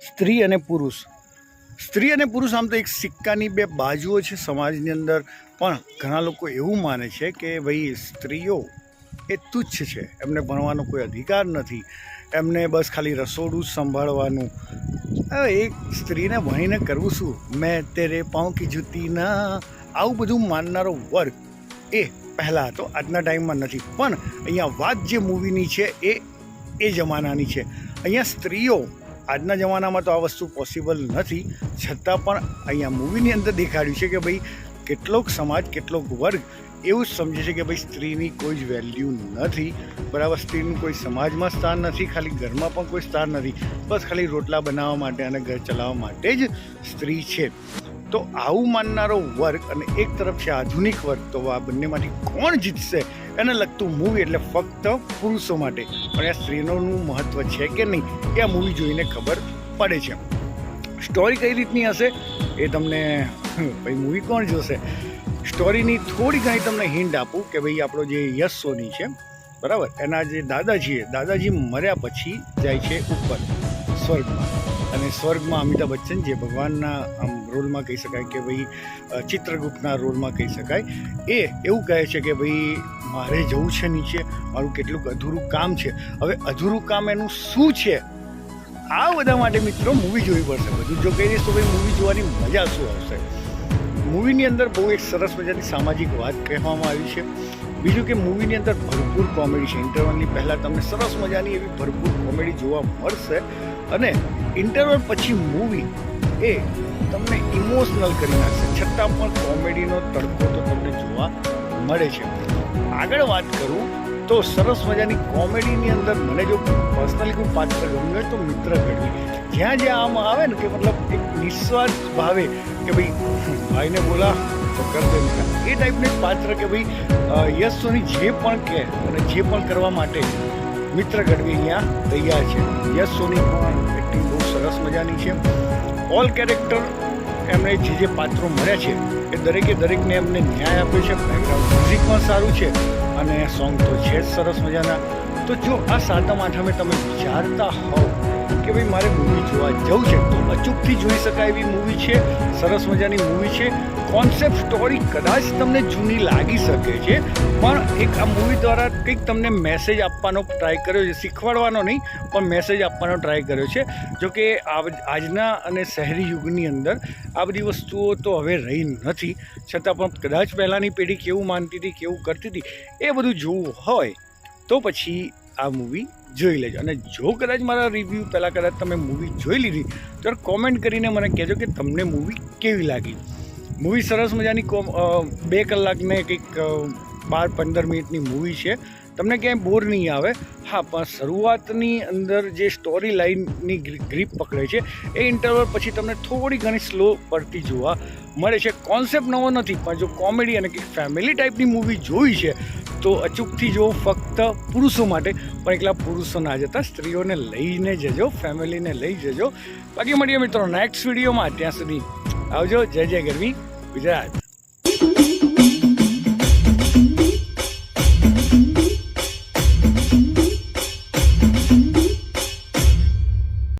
સ્ત્રી અને પુરુષ. સ્ત્રી અને પુરુષ આમ તો એક સિક્કાની બે બાજુઓ છે સમાજની અંદર. પણ ઘણા લોકો એવું માને છે કે ભાઈ સ્ત્રીઓ એ તુચ્છ છે. એમને ભણવાનો કોઈ અધિકાર નથી. એમને બસ ખાલી રસોડું જ સંભાળવાનું. એક સ્ત્રીને ભણીને કરવું શું? મેં તેરે પાઉં કી જૂતી ના. આવું બધું માનનારો વર્ગ એ પહેલાં હતો આજના ટાઈમમાં નથી. પણ અહીંયા વાત જે મૂવીની છે એ એ જમાનાની છે. અહીંયા સ્ત્રીઓ આજના જમાનામાં તો આ વસ્તુ પોસિબલ નથી. છતાં પણ અહીંયા મૂવીની અંદર દેખાડ્યું છે કે ભાઈ કેટલોક સમાજ, કેટલોક વર્ગ એવું જ સમજે છે કે ભાઈ સ્ત્રીની કોઈ જ વેલ્યુ નથી. બરાબર, સ્ત્રીનું કોઈ સમાજમાં સ્થાન નથી, ખાલી ઘરમાં પણ કોઈ સ્થાન નથી. બસ ખાલી રોટલા બનાવવા માટે અને ઘર ચલાવવા માટે જ સ્ત્રી છે. તો આવું માનનારો વર્ગ અને એક તરફ છે આધુનિક વર્ગ, તો આ બંનેમાંથી કોણ જીતશે એને લગતું મૂવી એટલે ફક્ત પુરુષો માટે. પણ આ સ્ત્રીઓનું મહત્વ છે કે નહીં એ આ મૂવી જોઈને ખબર પડે છે. સ્ટોરી કઈ રીતની હશે એ તમને ભાઈ મૂવી કોણ જોશે? સ્ટોરીની થોડી ઘણી તમને હિન્ટ આપું કે ભાઈ આપણો જે યશ સોની છે, બરાબર? એના જે દાદાજી દાદાજી મર્યા પછી જાય છે ઉપર સ્વર્ગમાં. અને સ્વર્ગમાં અમિતાભ બચ્ચન, જે ભગવાનના, આમ, રોલમાં કહી શકાય કે ભાઈ ચિત્રગુપ્તના રોલમાં કહી શકાય, એ એવું કહે છે કે ભાઈ, મારે જવું છે નીચે, મારું કેટલુંક અધૂરું કામ છે. હવે અધૂરું કામ એનું શું છે? આ બધા માટે મિત્રો મૂવી જોવી પડશે બધું. જો કહી દઈશ તો ભાઈ મૂવી જોવાની મજા શું આવશે? મૂવીની અંદર બહુ એક સરસ મજાની સામાજિક વાત કહેવામાં આવી છે. બીજું કે મૂવીની અંદર ભરપૂર કોમેડી છે. ઇન્ટરવલની પહેલાં તમને સરસ મજાની એવી ભરપૂર કોમેડી જોવા મળશે. અને ઇન્ટરવલ પછી મૂવી એ તમને ઇમોશનલ કરી નાખશે. છતાં પણ કોમેડીનો તડકો તો તમને જોવા મળે છે. આગળ વાત કરું તો સરસ મજાની કોમેડીની અંદર મને જો પર્સનલી કોઈ પાત્ર ગમ્યું હોય તો મિત્ર ઘડવી. જ્યાં જ્યાં આમ આવે ને કે મતલબ એક નિસ્વાર્થ ભાવે કે ભાઈ ભાઈને બોલા, તો કર દે એ ટાઈપનું પાત્ર કે ભાઈ યશ સોની જે પણ કહે અને જે પણ કરવા માટે મિત્ર ગઢવી અહીંયા તૈયાર છે. યશ સોની પણ એક્ટિંગ બહુ સરસ મજાની છે. ઓલ કેરેક્ટર એમણે જે જે પાત્રો મળ્યા છે, એ દરેકે દરેકને એમને ન્યાય આપ્યો છે બેકગ્રાઉન્ડ મ્યુઝિક પણ સારું છે. અને સોંગ તો છે જ સરસ મજાના. તો જો આ સાતમ આઠમે તમે વિચારતા હોવ કે ભાઈ મારે મૂવી જોવા જવું છે. તો અચૂકથી જોઈ શકાય એવી મૂવી છે, સરસ મજાની મૂવી છે. કોન્સેપ્ટ સ્ટોરી કદાચ તમને જૂની લાગી શકે છે, પણ એક આ મૂવી દ્વારા કંઈક તમને મેસેજ આપવાનો ટ્રાય કર્યો છે. શીખવાડવાનો નહીં, પણ મેસેજ આપવાનો ટ્રાય કર્યો છે. જોકે આજના અને શહેરી યુગની અંદર આ બધી વસ્તુઓ તો હવે રહી નથી. છતાં પણ કદાચ પહેલાંની પેઢી કેવું માનતી હતી, કેવું કરતી હતી, એ બધું જોવું હોય તો પછી આ મૂવી જોઈ લેજો. અને જો કદાચ મારા રિવ્યૂ પહેલાં કદાચ તમે મૂવી જોઈ લીધી, તો કોમેન્ટ કરીને મને કહેજો કે તમને મૂવી કેવી લાગી. મૂવી સરસ મજાની કોમ બે કલાકને કંઈક બાર પંદર મિનિટની મૂવી છે. તમને ક્યાંય બોર નહીં આવે. હા, પણ શરૂઆતની અંદર જે સ્ટોરી લાઇનની ગ્રીપ પકડે છે, એ ઇન્ટરવલ પછી તમને થોડી ઘણી સ્લો પડતી જોવા મળે છે. કોન્સેપ્ટ નવો નથી, પણ જો કોમેડી અને કંઈક ફેમિલી ટાઈપની મૂવી જોઈ છે તો અચૂકથી જો ફક્ત પુરુષો માટે, પણ એકલા પુરુષો ના જતા સ્ત્રીઓને લઈને જજો, ફેમિલીને લઈ જજો. બાકી મળીએ મિત્રો નેક્સ્ટ વિડીયોમાં. ત્યાં સુધી આવજો. જય જય ગરવી ગુજરાત.